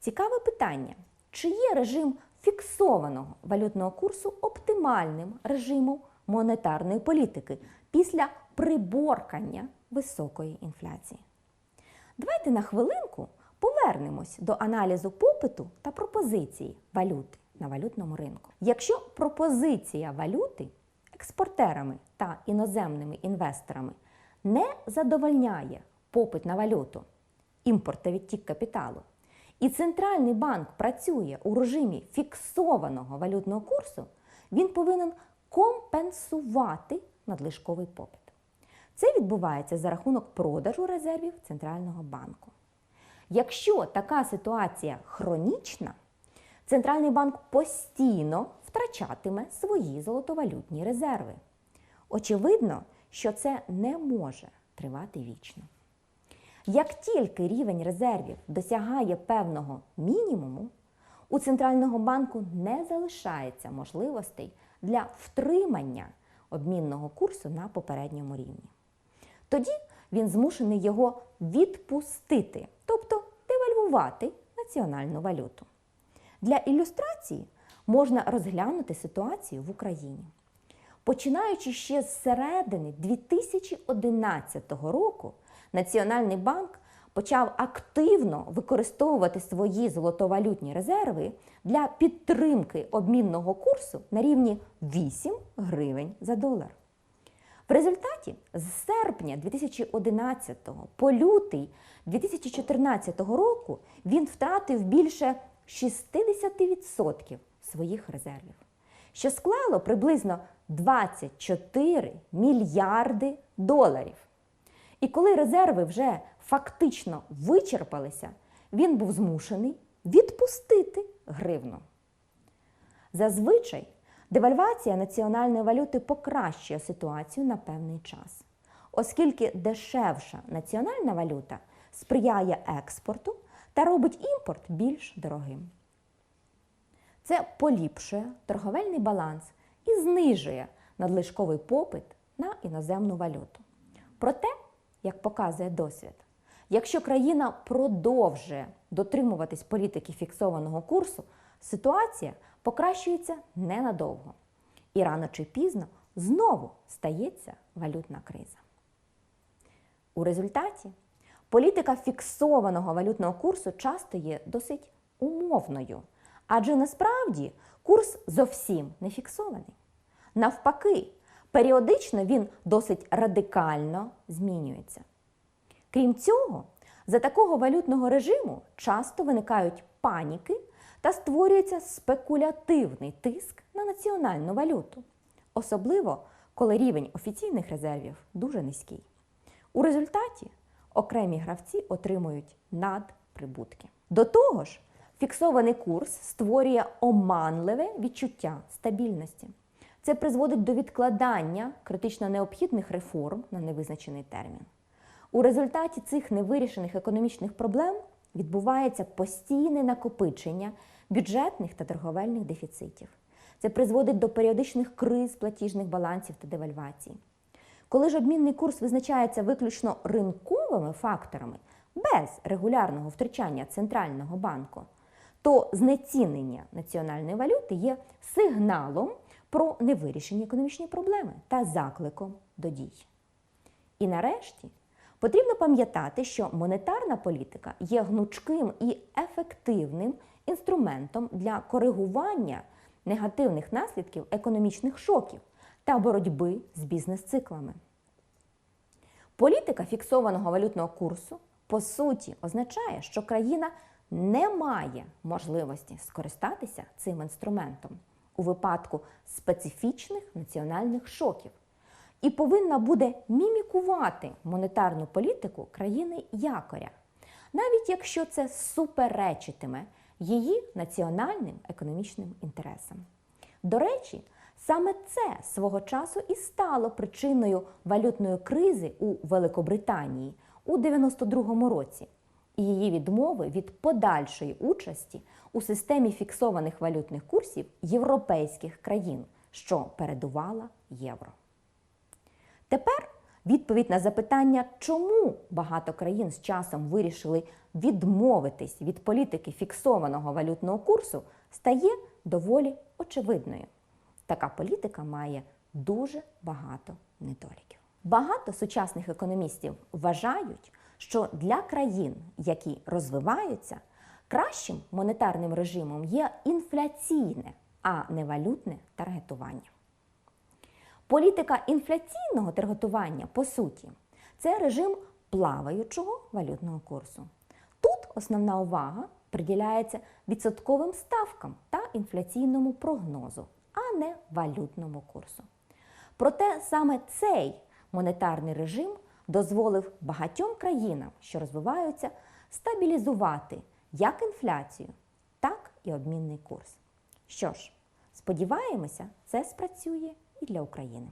Цікаве питання: чи є режим фіксованого валютного курсу оптимальним режимом монетарної політики після приборкання високої інфляції? Давайте на хвилинку повернемось до аналізу попиту та пропозиції валюти на валютному ринку. Якщо пропозиція валюти експортерами та іноземними інвесторами не задовольняє попит на валюту, імпорт та відтік капіталу, і центральний банк працює у режимі фіксованого валютного курсу, він повинен компенсувати надлишковий попит. Це відбувається за рахунок продажу резервів Центрального банку. Якщо така ситуація хронічна, Центральний банк постійно втрачатиме свої золотовалютні резерви. Очевидно, що це не може тривати вічно. Як тільки рівень резервів досягає певного мінімуму, у Центрального банку не залишається можливостей для втримання обмінного курсу на попередньому рівні. Тоді він змушений його відпустити, тобто девальвувати національну валюту. Для ілюстрації можна розглянути ситуацію в Україні. Починаючи ще з середини 2011 року, Національний банк почав активно використовувати свої золотовалютні резерви для підтримки обмінного курсу на рівні 8 гривень за долар. В результаті з серпня 2011 по лютий 2014 року він втратив більше 60% своїх резервів, що склало приблизно 24 мільярди доларів. І коли резерви вже фактично вичерпалися, він був змушений відпустити гривну. Зазвичай девальвація національної валюти покращує ситуацію на певний час, оскільки дешевша національна валюта сприяє експорту та робить імпорт більш дорогим. Це поліпшує торговельний баланс і знижує надлишковий попит на іноземну валюту. Проте, як показує досвід, якщо країна продовжує дотримуватись політики фіксованого курсу, ситуація покращується ненадовго. І рано чи пізно знову стається валютна криза. У результаті політика фіксованого валютного курсу часто є досить умовною, адже насправді курс зовсім не фіксований. Навпаки, періодично він досить радикально змінюється. Крім цього, за такого валютного режиму часто виникають паніки та створюється спекулятивний тиск на національну валюту, особливо коли рівень офіційних резервів дуже низький. У результаті окремі гравці отримують надприбутки. До того ж, фіксований курс створює оманливе відчуття стабільності. Це призводить до відкладання критично необхідних реформ на невизначений термін. У результаті цих невирішених економічних проблем відбувається постійне накопичення бюджетних та торговельних дефіцитів. Це призводить до періодичних криз платіжних балансів та девальвацій. Коли ж обмінний курс визначається виключно ринковими факторами, без регулярного втручання Центрального банку, то знецінення національної валюти є сигналом про невирішені економічні проблеми та закликом до дій. І нарешті потрібно пам'ятати, що монетарна політика є гнучким і ефективним інструментом для коригування негативних наслідків економічних шоків та боротьби з бізнес-циклами. Політика фіксованого валютного курсу по суті означає, що країна не має можливості скористатися цим інструментом у випадку специфічних національних шоків і повинна буде мімікувати монетарну політику країни якоря, навіть якщо це суперечитиме її національним економічним інтересам. До речі, саме це свого часу і стало причиною валютної кризи у Великобританії у 92-му році і її відмови від подальшої участі у системі фіксованих валютних курсів європейських країн, що передувала євро. Тепер Відповідь на запитання, чому багато країн з часом вирішили відмовитись від політики фіксованого валютного курсу, стає доволі очевидною. Така політика має дуже багато недоліків. Багато сучасних економістів вважають, що для країн, які розвиваються, кращим монетарним режимом є інфляційне, а не валютне таргетування. Політика інфляційного таргетування, по суті, це режим плаваючого валютного курсу. Тут основна увага приділяється відсотковим ставкам та інфляційному прогнозу, а не валютному курсу. Проте саме цей монетарний режим дозволив багатьом країнам, що розвиваються, стабілізувати як інфляцію, так і обмінний курс. Що ж, сподіваємося, це спрацює і для України.